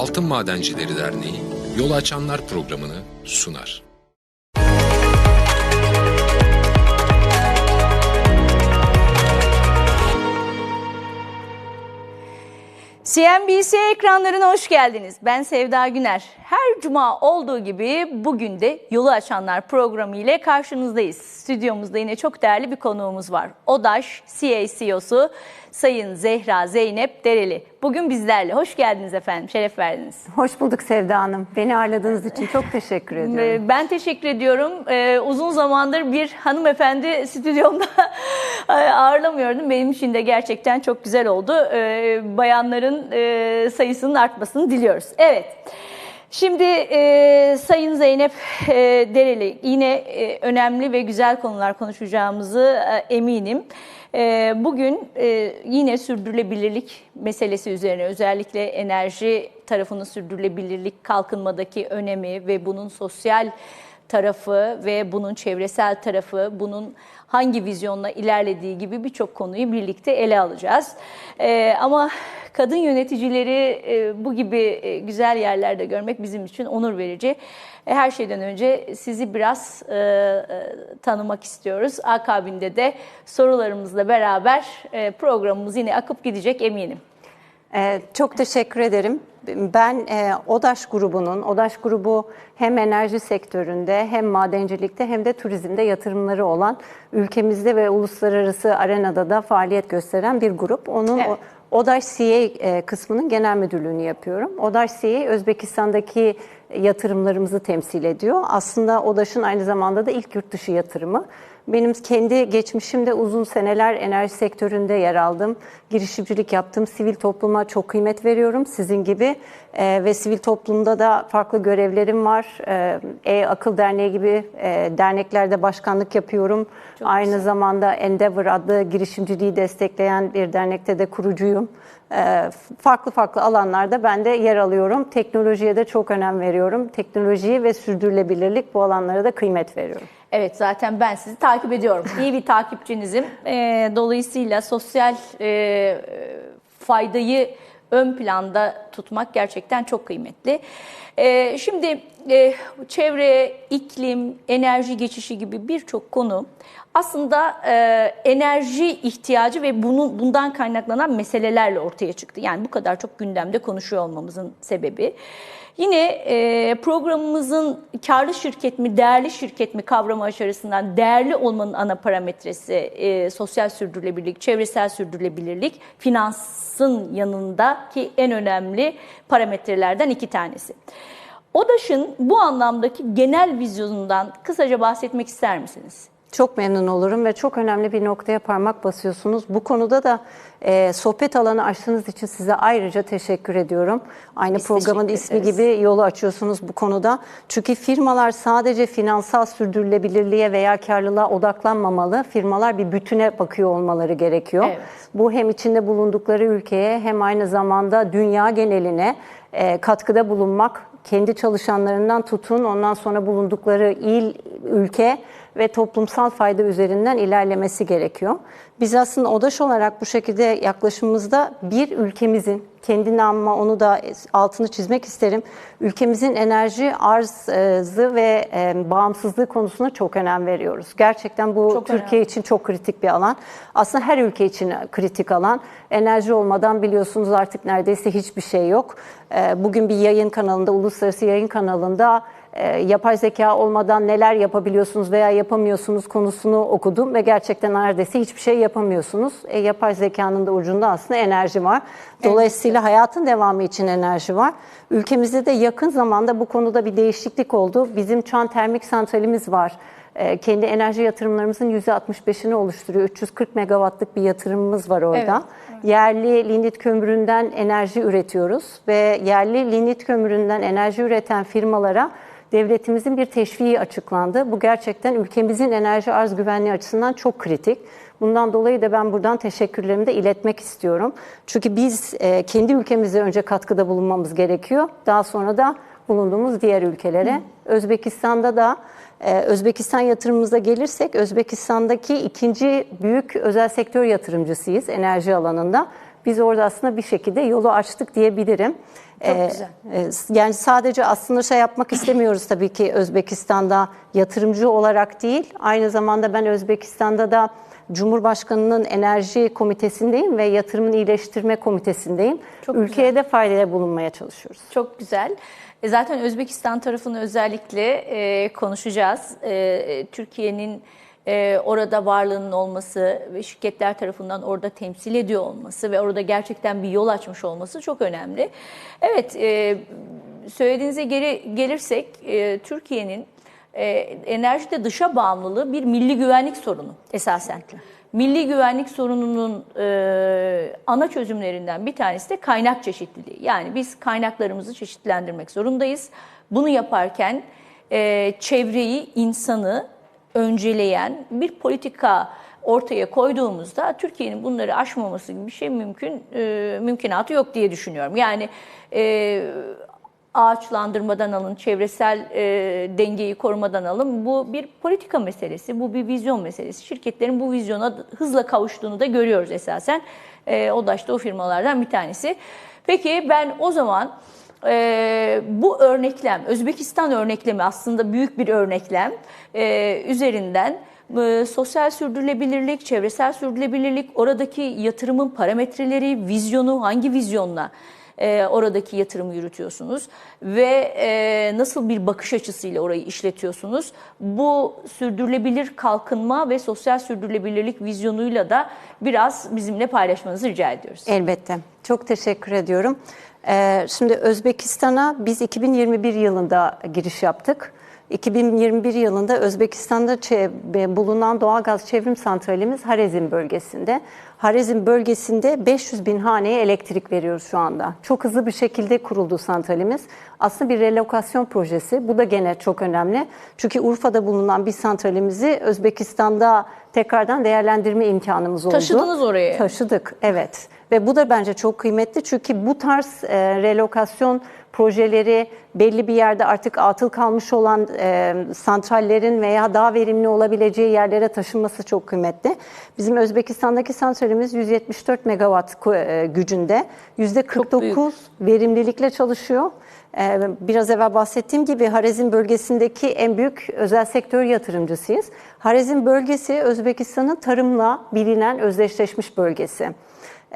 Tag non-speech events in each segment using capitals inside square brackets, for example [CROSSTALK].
Altın Madencileri Derneği Yol Açanlar programını sunar. CNBC ekranlarına hoş geldiniz. Ben Sevda Güner. Her cuma olduğu gibi bugün de Yolu Açanlar programı ile karşınızdayız. Stüdyomuzda yine çok değerli bir konuğumuz var. ODAŞ CA CEO'su Sayın Zehra Zeynep Dereli. Bugün bizlerle. Hoş geldiniz efendim. Şeref verdiniz. Hoş bulduk Sevda Hanım. Beni ağırladığınız için çok teşekkür ediyorum. Ee, Ben teşekkür ediyorum. Ee, uzun zamandır bir hanımefendi stüdyomda [LAUGHS] ağırlamıyordum. Benim için de gerçekten çok güzel oldu. Ee, bayanların e, sayısının artmasını diliyoruz. Evet. Şimdi e, Sayın Zeynep e, Dereli yine e, önemli ve güzel konular konuşacağımızı e, eminim. E, bugün e, yine sürdürülebilirlik meselesi üzerine özellikle enerji tarafının sürdürülebilirlik kalkınmadaki önemi ve bunun sosyal tarafı ve bunun çevresel tarafı, bunun hangi vizyonla ilerlediği gibi birçok konuyu birlikte ele alacağız. Ee, ama kadın yöneticileri e, bu gibi e, güzel yerlerde görmek bizim için onur verici. E, her şeyden önce sizi biraz e, e, tanımak istiyoruz. Akabinde de sorularımızla beraber e, programımız yine akıp gidecek eminim. Ee, çok teşekkür ederim. Ben e, ODAŞ grubunun, ODAŞ grubu hem enerji sektöründe hem madencilikte hem de turizmde yatırımları olan ülkemizde ve uluslararası arenada da faaliyet gösteren bir grup. Onun Evet. o- ODAŞ CA e, kısmının genel müdürlüğünü yapıyorum. ODAŞ CA Özbekistan'daki yatırımlarımızı temsil ediyor. Aslında ODAŞ'ın aynı zamanda da ilk yurt dışı yatırımı. Benim kendi geçmişimde uzun seneler enerji sektöründe yer aldım. Girişimcilik yaptım. Sivil topluma çok kıymet veriyorum sizin gibi. Ee, ve sivil toplumda da farklı görevlerim var. Ee, E-Akıl Derneği gibi e, derneklerde başkanlık yapıyorum. Aynı zamanda Endeavor adlı girişimciliği destekleyen bir dernekte de kurucuyum. Ee, farklı farklı alanlarda ben de yer alıyorum. Teknolojiye de çok önem veriyorum. Teknolojiye ve sürdürülebilirlik bu alanlara da kıymet veriyorum. Evet zaten ben sizi takip ediyorum. [LAUGHS] İyi bir takipçinizim. Ee, dolayısıyla sosyal e, faydayı ön planda tutmak gerçekten çok kıymetli. Ee, şimdi e, çevre, iklim, enerji geçişi gibi birçok konu aslında e, enerji ihtiyacı ve bunun bundan kaynaklanan meselelerle ortaya çıktı. Yani bu kadar çok gündemde konuşuyor olmamızın sebebi. Yine e, programımızın karlı şirket mi, değerli şirket mi kavramı aşarısından değerli olmanın ana parametresi e, sosyal sürdürülebilirlik, çevresel sürdürülebilirlik, finansın yanındaki en önemli parametrelerden iki tanesi. ODAŞ'ın bu anlamdaki genel vizyonundan kısaca bahsetmek ister misiniz? Çok memnun olurum ve çok önemli bir noktaya parmak basıyorsunuz. Bu konuda da e, sohbet alanı açtığınız için size ayrıca teşekkür ediyorum. Aynı Biz programın ismi gibi yolu açıyorsunuz bu konuda. Çünkü firmalar sadece finansal sürdürülebilirliğe veya karlılığa odaklanmamalı. Firmalar bir bütüne bakıyor olmaları gerekiyor. Evet. Bu hem içinde bulundukları ülkeye hem aynı zamanda dünya geneline e, katkıda bulunmak, kendi çalışanlarından tutun ondan sonra bulundukları il, ülke ve toplumsal fayda üzerinden ilerlemesi gerekiyor. Biz aslında ODAŞ olarak bu şekilde yaklaşımımızda bir ülkemizin, kendi namıma onu da altını çizmek isterim. Ülkemizin enerji arzı ve e, bağımsızlığı konusuna çok önem veriyoruz. Gerçekten bu Çok Türkiye için çok kritik bir alan. Aslında her ülke için kritik alan. Enerji olmadan biliyorsunuz artık neredeyse hiçbir şey yok. E, Bugün bir yayın kanalında, uluslararası yayın kanalında e, yapay zeka olmadan neler yapabiliyorsunuz veya yapamıyorsunuz konusunu okudum ve gerçekten neredeyse hiçbir şey yapamıyorsunuz. E, yapay zekanın da ucunda aslında enerji var. Dolayısıyla hayatın devamı için enerji var. Ülkemizde de yakın zamanda bu konuda bir değişiklik oldu. Bizim Çan Termik Santralimiz var. E, Kendi enerji yatırımlarımızın %65'ini oluşturuyor. 340 megawattlık bir yatırımımız var orada. Yerli lignit kömüründen enerji üretiyoruz ve yerli lignit kömüründen enerji üreten firmalara devletimizin bir teşviği açıklandı. Bu gerçekten ülkemizin enerji arz güvenliği açısından çok kritik. Bundan dolayı da ben buradan teşekkürlerimi de iletmek istiyorum. Çünkü biz e, kendi ülkemize önce katkıda bulunmamız gerekiyor. Daha sonra da bulunduğumuz diğer ülkelere. Özbekistan'da da e, Özbekistan yatırımımıza gelirsek Özbekistan'daki ikinci büyük özel sektör yatırımcısıyız enerji alanında. biz orada aslında bir şekilde yolu açtık diyebilirim. Çok Ee, güzel. e, Yani sadece aslında şey yapmak istemiyoruz tabii ki Özbekistan'da yatırımcı olarak değil. Aynı zamanda ben Özbekistan'da da Cumhurbaşkanı'nın enerji komitesindeyim ve yatırımın iyileştirme komitesindeyim. Çok Ülkeye de faydaya bulunmaya çalışıyoruz. Çok güzel. E, Zaten Özbekistan tarafını özellikle e, konuşacağız. E, Türkiye'nin e, orada varlığının olması ve şirketler tarafından orada temsil ediyor olması ve orada gerçekten bir yol açmış olması çok önemli. Evet, e, söylediğinize geri gelirsek e, Türkiye'nin e, enerjide dışa bağımlılığı bir milli güvenlik sorunu esasen. Milli güvenlik sorununun e, ana çözümlerinden bir tanesi de kaynak çeşitliliği. Yani biz kaynaklarımızı çeşitlendirmek zorundayız. Bunu yaparken e, çevreyi, insanı önceleyen bir politika ortaya koyduğumuzda Türkiye'nin bunları aşmaması gibi bir şey mümkün e, mümkünatı yok diye düşünüyorum. Yani e, ağaçlandırmadan alın, çevresel e, dengeyi korumadan alın. Bu bir politika meselesi, bu bir vizyon meselesi. Şirketlerin bu vizyona hızla kavuştuğunu da görüyoruz esasen. E, o da işte o firmalardan bir tanesi. Peki ben o zaman e, bu örneklem, Özbekistan örneklemi aslında büyük bir örneklem e, üzerinden e, sosyal sürdürülebilirlik, çevresel sürdürülebilirlik, oradaki yatırımın parametreleri, vizyonu, hangi vizyonla e, oradaki yatırımı yürütüyorsunuz ve e, nasıl bir bakış açısıyla orayı işletiyorsunuz. Bu sürdürülebilir kalkınma ve sosyal sürdürülebilirlik vizyonuyla da biraz bizimle paylaşmanızı rica ediyoruz. Elbette. Çok teşekkür ediyorum. Ee, şimdi Özbekistan'a biz 2021 yılında giriş yaptık. 2021 yılında Özbekistan'da bulunan doğalgaz çevrim santralimiz Harezm bölgesinde. Harezm bölgesinde 500 bin haneye elektrik veriyoruz şu anda. Çok hızlı bir şekilde kuruldu santralimiz. Aslında bir relokasyon projesi. Bu da gene çok önemli. Çünkü Urfa'da bulunan bir santralimizi Özbekistan'da tekrardan değerlendirme imkanımız oldu. Taşıdınız oraya. Taşıdık, evet. Ve bu da bence çok kıymetli çünkü bu tarz e, relokasyon projeleri belli bir yerde artık atıl kalmış olan e, santrallerin veya daha verimli olabileceği yerlere taşınması çok kıymetli. Bizim Özbekistan'daki santralimiz 174 megawatt e, gücünde. %49 verimlilikle çalışıyor. E, Biraz evvel bahsettiğim gibi Harezm bölgesindeki en büyük özel sektör yatırımcısıyız. Harezm bölgesi Özbekistan'ın tarımla bilinen özdeşleşmiş bölgesi.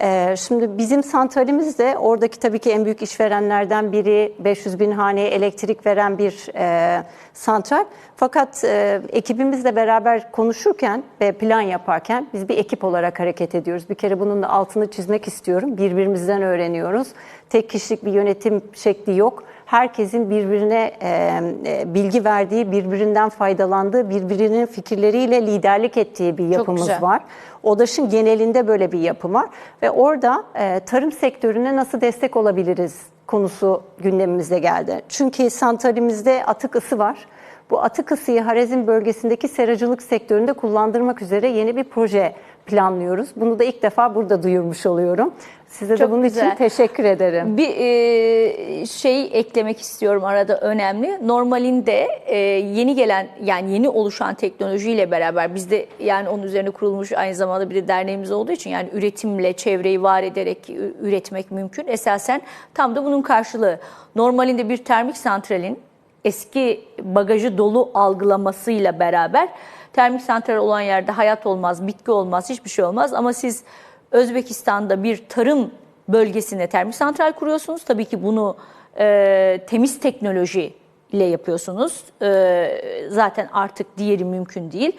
Ee, Şimdi bizim santralimiz de oradaki tabii ki en büyük işverenlerden biri 500 bin haneye elektrik veren bir e, santral. Fakat e, ekibimizle beraber konuşurken ve plan yaparken biz bir ekip olarak hareket ediyoruz. Bir kere bunun da altını çizmek istiyorum. Birbirimizden öğreniyoruz. Tek kişilik bir yönetim şekli yok. Herkesin birbirine e, e, bilgi verdiği, birbirinden faydalandığı, birbirinin fikirleriyle liderlik ettiği bir yapımız var. ODAŞ'ın genelinde böyle bir yapı var ve orada e, tarım sektörüne nasıl destek olabiliriz konusu gündemimize geldi. Çünkü santralimizde atık ısı var. Bu atık ısıyı Harezm bölgesindeki seracılık sektöründe kullandırmak üzere yeni bir proje planlıyoruz. Bunu da ilk defa burada duyurmuş oluyorum. Size Çok de bunun güzel. için teşekkür ederim. Bir e, şey eklemek istiyorum arada önemli. Normalinde e, yeni gelen yani yeni oluşan teknolojiyle beraber bizde yani onun üzerine kurulmuş aynı zamanda bir de derneğimiz olduğu için yani üretimle çevreyi var ederek üretmek mümkün. Esasen tam da bunun karşılığı. Normalinde bir termik santralin eski bagajı dolu algılamasıyla beraber termik santral olan yerde hayat olmaz, bitki olmaz, hiçbir şey olmaz ama siz Özbekistan'da bir tarım bölgesine termik santral kuruyorsunuz. Tabii ki bunu e, temiz teknoloji ile yapıyorsunuz. E, zaten artık diğeri mümkün değil.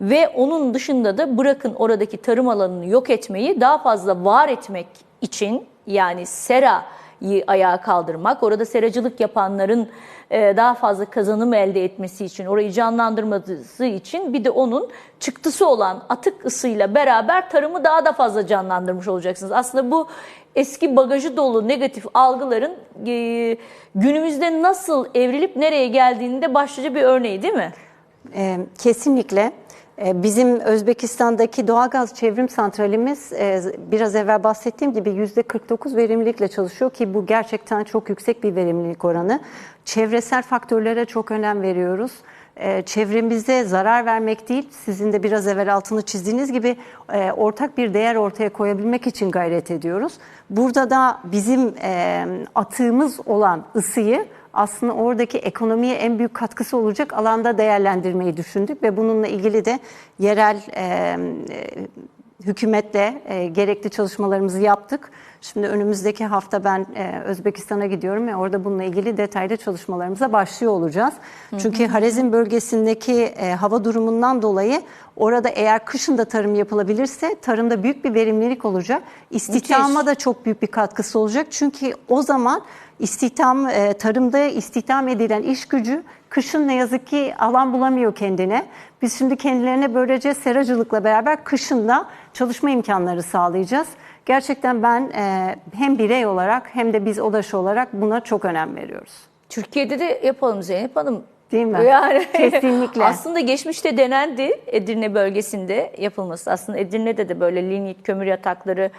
Ve onun dışında da bırakın oradaki tarım alanını yok etmeyi daha fazla var etmek için yani serayı ayağa kaldırmak, orada seracılık yapanların daha fazla kazanım elde etmesi için, orayı canlandırması için bir de onun çıktısı olan atık ısıyla beraber tarımı daha da fazla canlandırmış olacaksınız. Aslında bu eski bagajı dolu negatif algıların e, günümüzde nasıl evrilip nereye geldiğinin de başlıca bir örneği değil mi? Ee, kesinlikle. Ee, Bizim Özbekistan'daki doğalgaz çevrim santralimiz e, biraz evvel bahsettiğim gibi %49 verimlilikle çalışıyor ki bu gerçekten çok yüksek bir verimlilik oranı. Çevresel faktörlere çok önem veriyoruz. e, çevremize zarar vermek değil, sizin de biraz evvel altını çizdiğiniz gibi e, ortak bir değer ortaya koyabilmek için gayret ediyoruz. Burada da bizim e, atığımız olan ısıyı aslında oradaki ekonomiye en büyük katkısı olacak alanda değerlendirmeyi düşündük ve bununla ilgili de yerel e, hükümetle e, gerekli çalışmalarımızı yaptık. Şimdi önümüzdeki hafta ben e, Özbekistan'a gidiyorum ve orada bununla ilgili detaylı çalışmalarımıza başlıyor olacağız. Çünkü Harezm bölgesindeki e, hava durumundan dolayı orada eğer kışın da tarım yapılabilirse tarımda büyük bir verimlilik olacak. İstihdama Müthiş. da çok büyük bir katkısı olacak. Çünkü o zaman istihdam e, tarımda istihdam edilen iş gücü kışın ne yazık ki alan bulamıyor kendine. Biz şimdi kendilerine böylece seracılıkla beraber kışın da çalışma imkanları sağlayacağız. Gerçekten ben e, hem birey olarak hem de biz ODAŞ olarak buna çok önem veriyoruz. Türkiye'de de yapalım Zeynep Hanım. Değil mi? Yani [LAUGHS] Kesinlikle. Aslında geçmişte denendi Edirne bölgesinde yapılması. Aslında Edirne'de de böyle linyit kömür yatakları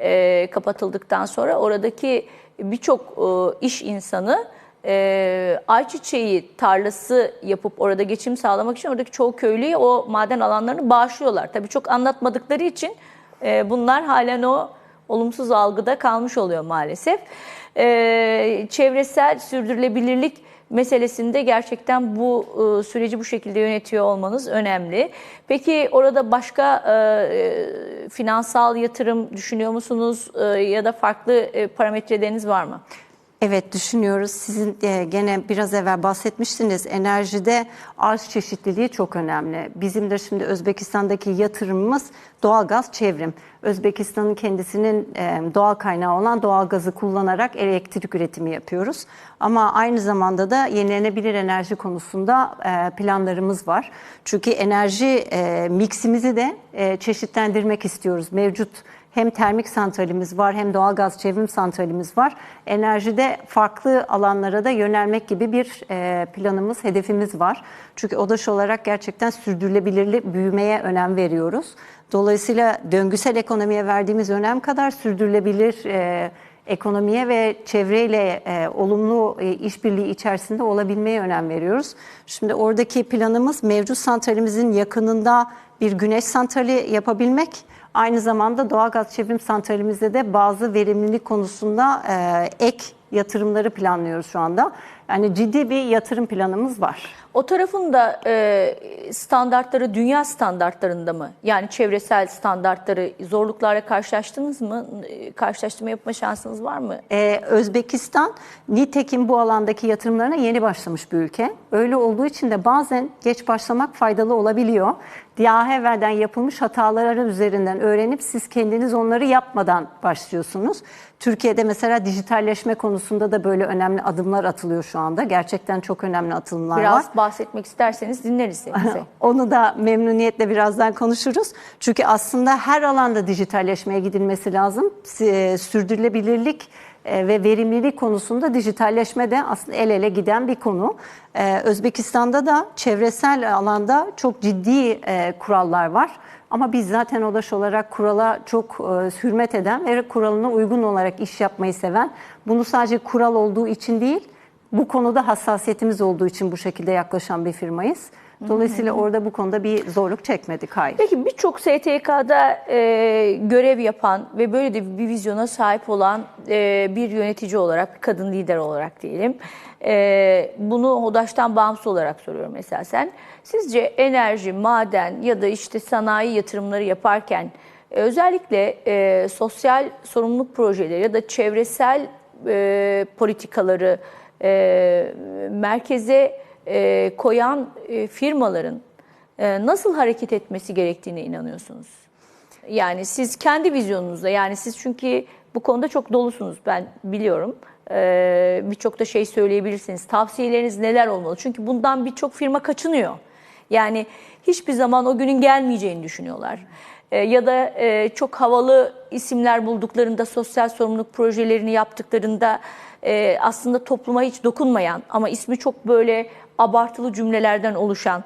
e, kapatıldıktan sonra oradaki birçok e, iş insanı e, ayçiçeği tarlası yapıp orada geçim sağlamak için oradaki çoğu köylüye o maden alanlarını bağışlıyorlar. Tabii çok anlatmadıkları için e, bunlar halen o olumsuz algıda kalmış oluyor maalesef. E, çevresel sürdürülebilirlik meselesinde gerçekten bu e, süreci bu şekilde yönetiyor olmanız önemli. Peki orada başka e, e, finansal yatırım düşünüyor musunuz E, ya da farklı e, parametreleriniz var mı? Evet düşünüyoruz. Sizin e, gene biraz evvel bahsetmiştiniz. Enerjide arz çeşitliliği çok önemli. Bizim de şimdi Özbekistan'daki yatırımımız doğalgaz çevrim. Özbekistan'ın kendisinin e, doğal kaynağı olan doğalgazı kullanarak elektrik üretimi yapıyoruz. Ama aynı zamanda da yenilenebilir enerji konusunda e, planlarımız var. Çünkü enerji miksimizi de çeşitlendirmek istiyoruz. Mevcut hem termik santralimiz var hem doğalgaz çevrim santralimiz var. Enerjide farklı alanlara da yönelmek gibi bir e, planımız, hedefimiz var. Çünkü ODAŞ olarak gerçekten sürdürülebilirlik büyümeye önem veriyoruz. Dolayısıyla döngüsel ekonomiye verdiğimiz önem kadar sürdürülebilir e, ekonomiye ve çevreyle e, olumlu e, işbirliği içerisinde olabilmeye önem veriyoruz. Şimdi oradaki planımız mevcut santralimizin yakınında bir güneş santrali yapabilmek. Aynı zamanda doğalgaz çevrim santralimizde de bazı verimlilik konusunda e, ek yatırımları planlıyoruz şu anda. Yani ciddi bir yatırım planımız var. O tarafın da e, standartları dünya standartlarında mı? Yani çevresel standartları zorluklarla karşılaştınız mı? E, Karşılaştırma yapma şansınız var mı? Ee, Özbekistan nitekim bu alandaki yatırımlarına yeni başlamış bir ülke. Öyle olduğu için de bazen geç başlamak faydalı olabiliyor. Daha evvelden yapılmış hataları üzerinden öğrenip siz kendiniz onları yapmadan başlıyorsunuz. Türkiye'de mesela dijitalleşme konusunda da böyle önemli adımlar atılıyor şu anda. Gerçekten çok önemli atılımlar var. Biraz bahsetmek isterseniz dinleriz size. [LAUGHS] Onu da memnuniyetle birazdan konuşuruz. Çünkü aslında her alanda dijitalleşmeye gidilmesi lazım. S- Sürdürülebilirlik e, ve verimlilik konusunda dijitalleşme de aslında el ele giden bir konu. Ee, Özbekistan'da da çevresel alanda çok ciddi e, kurallar var. Ama biz zaten ODAŞ olarak kurala çok e, hürmet eden ve kuralına uygun olarak iş yapmayı seven, bunu sadece kural olduğu için değil, bu konuda hassasiyetimiz olduğu için bu şekilde yaklaşan bir firmayız. Dolayısıyla orada bu konuda bir zorluk çekmedik. Hayır. Peki birçok STK'da e, görev yapan ve böyle de bir vizyona sahip olan e, bir yönetici olarak, kadın lider olarak diyelim. E, bunu HODAŞ'tan bağımsız olarak soruyorum esasen. Sizce enerji, maden ya da işte sanayi yatırımları yaparken e, özellikle e, sosyal sorumluluk projeleri ya da çevresel e, politikaları e, merkeze e, koyan e, firmaların e, nasıl hareket etmesi gerektiğine inanıyorsunuz? Yani siz kendi vizyonunuzda yani siz çünkü bu konuda çok dolusunuz ben biliyorum. E, birçok da şey söyleyebilirsiniz. Tavsiyeleriniz neler olmalı? Çünkü bundan birçok firma kaçınıyor. Yani hiçbir zaman o günün gelmeyeceğini düşünüyorlar. E, ya da e, çok havalı isimler bulduklarında, sosyal sorumluluk projelerini yaptıklarında e, aslında topluma hiç dokunmayan ama ismi çok böyle abartılı cümlelerden oluşan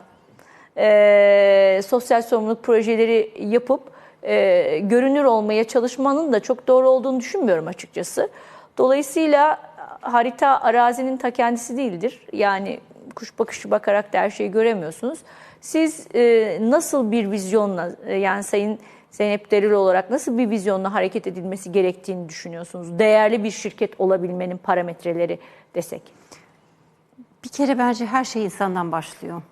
e, sosyal sorumluluk projeleri yapıp e, görünür olmaya çalışmanın da çok doğru olduğunu düşünmüyorum açıkçası. Dolayısıyla harita arazinin ta kendisi değildir. Yani kuş bakışı bakarak da her şeyi göremiyorsunuz. Siz e, nasıl bir vizyonla e, yani Sayın Zeynep Deril olarak nasıl bir vizyonla hareket edilmesi gerektiğini düşünüyorsunuz? Değerli bir şirket olabilmenin parametreleri desek. Bir kere bence her şey insandan başlıyor.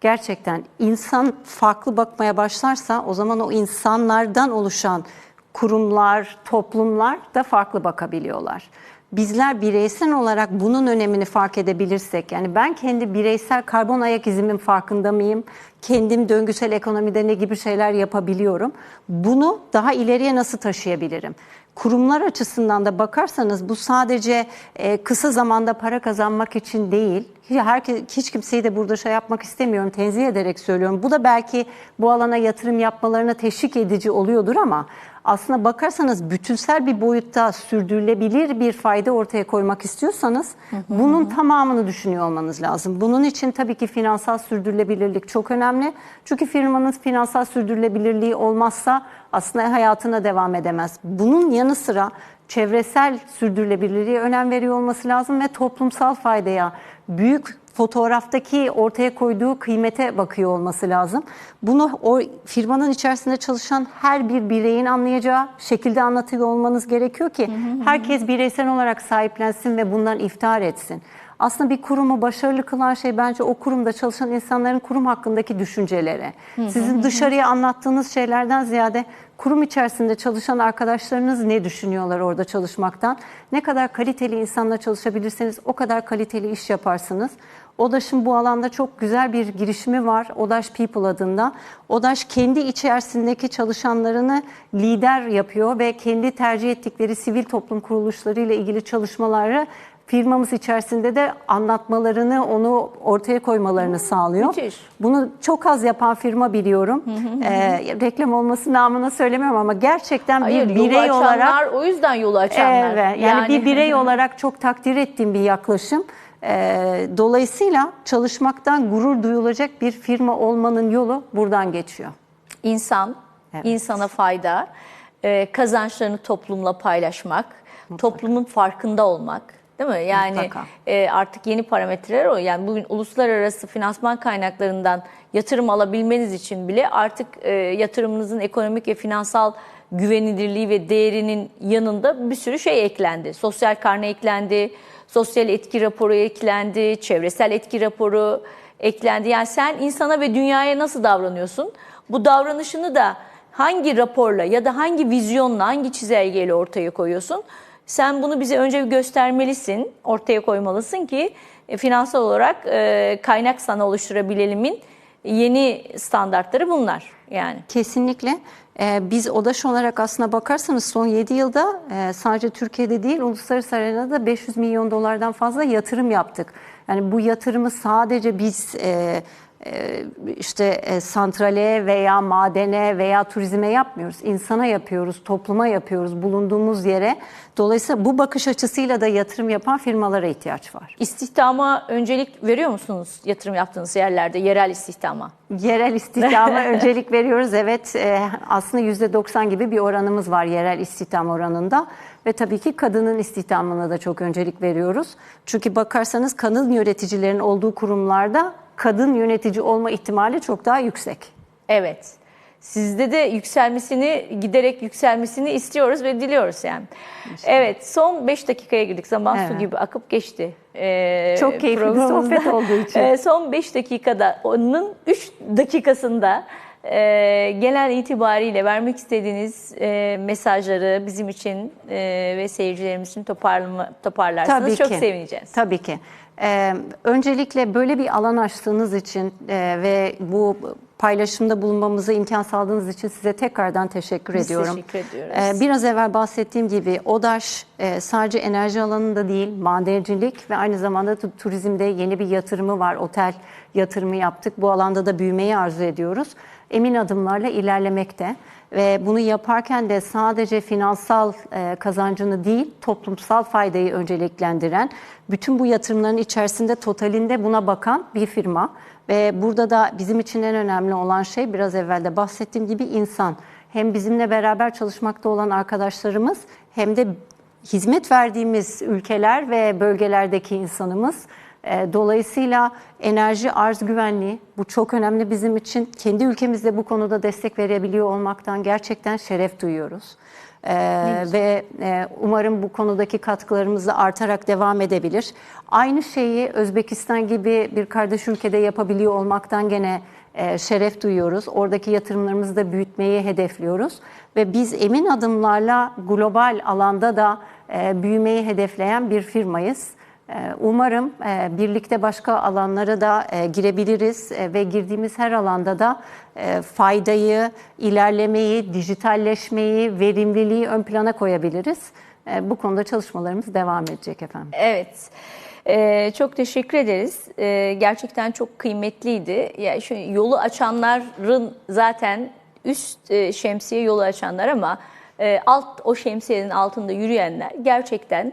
Gerçekten insan farklı bakmaya başlarsa o zaman o insanlardan oluşan kurumlar, toplumlar da farklı bakabiliyorlar. Bizler bireysel olarak bunun önemini fark edebilirsek, yani ben kendi bireysel karbon ayak izimin farkında mıyım? Kendim döngüsel ekonomide ne gibi şeyler yapabiliyorum? Bunu daha ileriye nasıl taşıyabilirim? Kurumlar açısından da bakarsanız bu sadece e, kısa zamanda para kazanmak için değil. Herkes, hiç kimseyi de burada şey yapmak istemiyorum, tenzih ederek söylüyorum. Bu da belki bu alana yatırım yapmalarına teşvik edici oluyordur ama aslında bakarsanız bütünsel bir boyutta sürdürülebilir bir fayda ortaya koymak istiyorsanız bunun tamamını düşünüyor olmanız lazım. Bunun için tabii ki finansal sürdürülebilirlik çok önemli. Çünkü firmanın finansal sürdürülebilirliği olmazsa aslında hayatına devam edemez. Bunun yanı sıra çevresel sürdürülebilirliğe önem veriyor olması lazım ve toplumsal faydaya, büyük fotoğraftaki ortaya koyduğu kıymete bakıyor olması lazım. Bunu o firmanın içerisinde çalışan her bir bireyin anlayacağı şekilde anlatıyor olmanız gerekiyor ki herkes bireysel olarak sahiplensin ve bundan iftihar etsin. Aslında bir kurumu başarılı kılan şey bence o kurumda çalışan insanların kurum hakkındaki düşünceleri. Sizin dışarıya anlattığınız şeylerden ziyade kurum içerisinde çalışan arkadaşlarınız ne düşünüyorlar orada çalışmaktan? Ne kadar kaliteli insanla çalışabilirseniz o kadar kaliteli iş yaparsınız. ODAŞ'ın bu alanda çok güzel bir girişimi var. ODAŞ People adında. ODAŞ kendi içerisindeki çalışanlarını lider yapıyor ve kendi tercih ettikleri sivil toplum kuruluşları ile ilgili çalışmaları firmamız içerisinde de anlatmalarını, onu ortaya koymalarını sağlıyor. Müthiş. Bunu çok az yapan firma biliyorum. Ee, reklam olması namına söylemiyorum ama gerçekten Hayır, bir yolu birey açanlar olarak o yüzden yolu açanlar. Evet, yani, bir birey olarak çok takdir ettiğim bir yaklaşım. Ee, dolayısıyla çalışmaktan gurur duyulacak bir firma olmanın yolu buradan geçiyor. İnsan, Evet. insana fayda, e, kazançlarını toplumla paylaşmak, toplumun farkında olmak. Değil mi? Yani Mutlaka. e, artık yeni parametreler o. Yani bugün uluslararası finansman kaynaklarından yatırım alabilmeniz için bile artık e, yatırımınızın ekonomik ve finansal güvenilirliği ve değerinin yanında bir sürü şey eklendi. Sosyal karne eklendi, sosyal etki raporu eklendi, çevresel etki raporu eklendi. Yani sen insana ve dünyaya nasıl davranıyorsun? Bu davranışını da hangi raporla ya da hangi vizyonla, hangi çizelgeyle ortaya koyuyorsun? Sen bunu bize önce bir göstermelisin, ortaya koymalısın ki e, finansal olarak e, kaynak sana oluşturabilemin yeni standartları bunlar yani. Kesinlikle. Ee, biz ODAŞ olarak aslına bakarsanız son 7 yılda e, sadece Türkiye'de değil uluslararası arenada 500 milyon dolardan fazla yatırım yaptık. Yani bu yatırımı sadece biz e, işte e, santrale veya madene veya turizme yapmıyoruz. İnsana yapıyoruz, topluma yapıyoruz, bulunduğumuz yere. Dolayısıyla bu bakış açısıyla da yatırım yapan firmalara ihtiyaç var. İstihdama öncelik veriyor musunuz yatırım yaptığınız yerlerde, yerel istihdama? Yerel istihdama [LAUGHS] öncelik veriyoruz. Evet e, aslında %90 gibi bir oranımız var yerel istihdam oranında. Ve tabii ki kadının istihdamına da çok öncelik veriyoruz. Çünkü bakarsanız kadın yöneticilerin olduğu kurumlarda kadın yönetici olma ihtimali çok daha yüksek. Evet. Sizde de yükselmesini, giderek yükselmesini istiyoruz ve diliyoruz yani. Evet, son 5 dakikaya girdik. Zaman su Evet. gibi akıp geçti. Ee, Çok keyifli bir sohbet olduğu [LAUGHS] için. Ee, son 5 dakikada, onun 3 dakikasında e, genel itibariyle vermek istediğiniz e, mesajları bizim için e, ve seyircilerimiz için toparlama, toparlarsanız çok sevineceğiz. Tabii ki. Ee, öncelikle böyle bir alan açtığınız için e, ve bu paylaşımda bulunmamıza imkan sağladığınız için size tekrardan teşekkür Biz ediyorum. teşekkür ediyoruz. Ee, biraz evvel bahsettiğim gibi ODAŞ e, sadece enerji alanında değil, madencilik ve aynı zamanda tu- turizmde yeni bir yatırımı var. Otel yatırımı yaptık. Bu alanda da büyümeyi arzu ediyoruz. Emin adımlarla ilerlemekte ve bunu yaparken de sadece finansal e, kazancını değil, toplumsal faydayı önceliklendiren, bütün bu yatırımların içerisinde totalinde buna bakan bir firma. Ve burada da bizim için en önemli olan şey biraz evvel de bahsettiğim gibi insan. Hem bizimle beraber çalışmakta olan arkadaşlarımız hem de hizmet verdiğimiz ülkeler ve bölgelerdeki insanımız Dolayısıyla enerji arz güvenliği bu çok önemli bizim için. Kendi ülkemizde bu konuda destek verebiliyor olmaktan gerçekten şeref duyuyoruz. Ee, ve e, umarım bu konudaki katkılarımız da artarak devam edebilir. Aynı şeyi Özbekistan gibi bir kardeş ülkede yapabiliyor olmaktan gene e, şeref duyuyoruz. Oradaki yatırımlarımızı da büyütmeyi hedefliyoruz ve biz emin adımlarla global alanda da e, büyümeyi hedefleyen bir firmayız. Ee, Umarım e, birlikte başka alanlara da e, girebiliriz e, ve girdiğimiz her alanda da faydayı, ilerlemeyi, dijitalleşmeyi, verimliliği ön plana koyabiliriz. Bu konuda çalışmalarımız devam edecek efendim. Evet. Ee, çok teşekkür ederiz. Ee, gerçekten çok kıymetliydi. Ya şu yolu açanların zaten üst e, şemsiye yolu açanlar ama e, alt o şemsiyenin altında yürüyenler gerçekten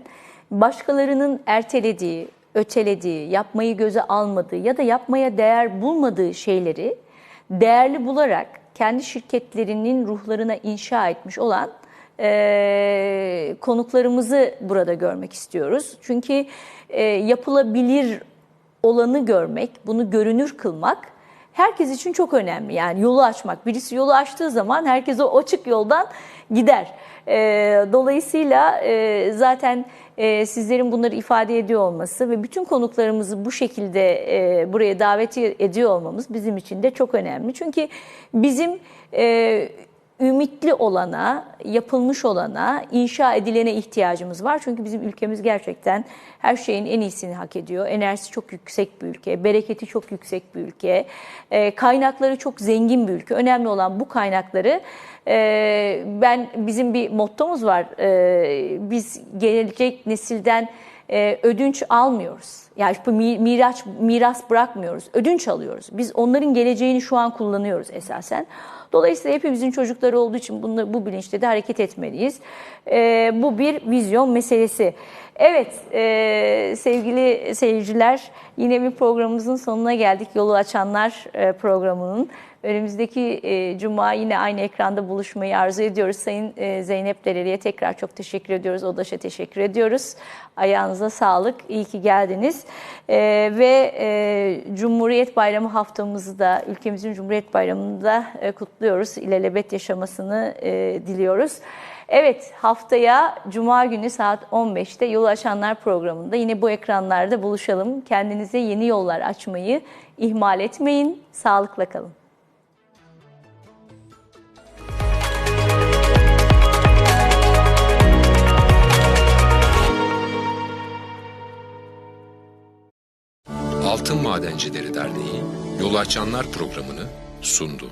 başkalarının ertelediği, ötelediği, yapmayı göze almadığı ya da yapmaya değer bulmadığı şeyleri değerli bularak kendi şirketlerinin ruhlarına inşa etmiş olan e, konuklarımızı burada görmek istiyoruz. Çünkü e, yapılabilir olanı görmek, bunu görünür kılmak herkes için çok önemli. Yani yolu açmak. Birisi yolu açtığı zaman herkes o açık yoldan gider. E, dolayısıyla e, zaten e, sizlerin bunları ifade ediyor olması ve bütün konuklarımızı bu şekilde e, buraya davet ediyor olmamız bizim için de çok önemli. Çünkü bizim e, ümitli olana, yapılmış olana, inşa edilene ihtiyacımız var. Çünkü bizim ülkemiz gerçekten her şeyin en iyisini hak ediyor. Enerjisi çok yüksek bir ülke, bereketi çok yüksek bir ülke, e, kaynakları çok zengin bir ülke. Önemli olan bu kaynakları e, ben bizim bir mottomuz var. E, biz gelecek nesilden e, ödünç almıyoruz. Yani bu mi- miraç miras bırakmıyoruz. Ödünç alıyoruz. Biz onların geleceğini şu an kullanıyoruz esasen. Dolayısıyla hepimizin çocukları olduğu için bunu, bu bilinçte de hareket etmeliyiz. E, bu bir vizyon meselesi. Evet e, sevgili seyirciler yine bir programımızın sonuna geldik. Yolu Açanlar e, programının. Önümüzdeki e, cuma yine aynı ekranda buluşmayı arzu ediyoruz. Sayın e, Zeynep Dereli'ye tekrar çok teşekkür ediyoruz. Odaş'a teşekkür ediyoruz. Ayağınıza sağlık. İyi ki geldiniz. E, ve e, Cumhuriyet Bayramı haftamızı da ülkemizin Cumhuriyet Bayramı'nı da e, kutluyoruz. İlelebet yaşamasını e, diliyoruz. Evet haftaya Cuma günü saat 15'te Yol Açanlar programında yine bu ekranlarda buluşalım. Kendinize yeni yollar açmayı ihmal etmeyin. Sağlıkla kalın. Madencileri Derneği Yolu Açanlar programını sundu.